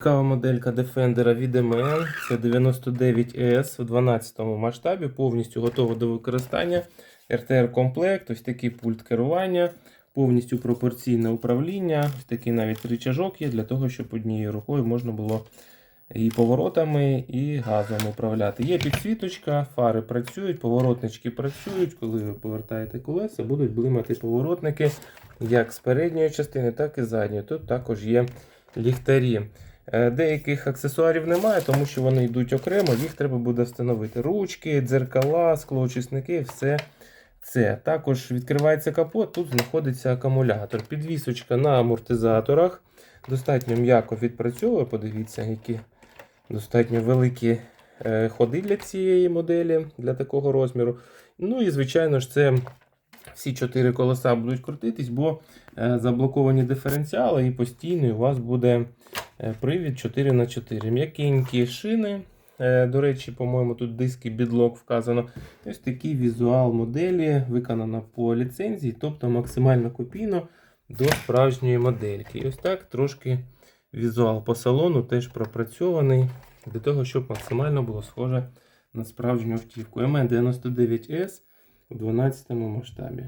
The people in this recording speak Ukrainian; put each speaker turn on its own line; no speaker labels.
Цікава моделька Defender від MN. Це 99S в 12 масштабі, повністю готова до використання. RTR комплект, ось такий пульт керування, повністю пропорційне управління. Ось такий навіть рычажок є для того, щоб однією рукою можна було і поворотами, і газом управляти. Є підсвіточка, фари працюють, поворотнички працюють. Коли ви повертаєте колеса, будуть блимати поворотники як з передньої частини, так і задньої. Тут також є ліхтарі. Е, Деяких аксесуарів немає, тому що вони йдуть окремо, їх треба буде встановити. Ручки, дзеркала, склоочисники, все це. Також відкривається капот, тут знаходиться акумулятор. Підвісочка на амортизаторах. Достатньо м'яко відпрацьовує. Подивіться, які достатньо великі е, ходи для цієї моделі, для такого розміру. Ну і, звичайно ж, це всі чотири колеса будуть крутитись, бо е, заблоковані диференціали і постійно у вас буде привід 4х4. М'якенькі шини. Е, До речі, по-моєму, тут диски бідлок вказано. Ось такий візуал моделі виконана по ліцензії, тобто максимально копійно до справжньої модельки. І ось так трошки візуал по салону теж пропрацьований для того, щоб максимально було схоже на справжню автівку. MN99S у 12 масштабі.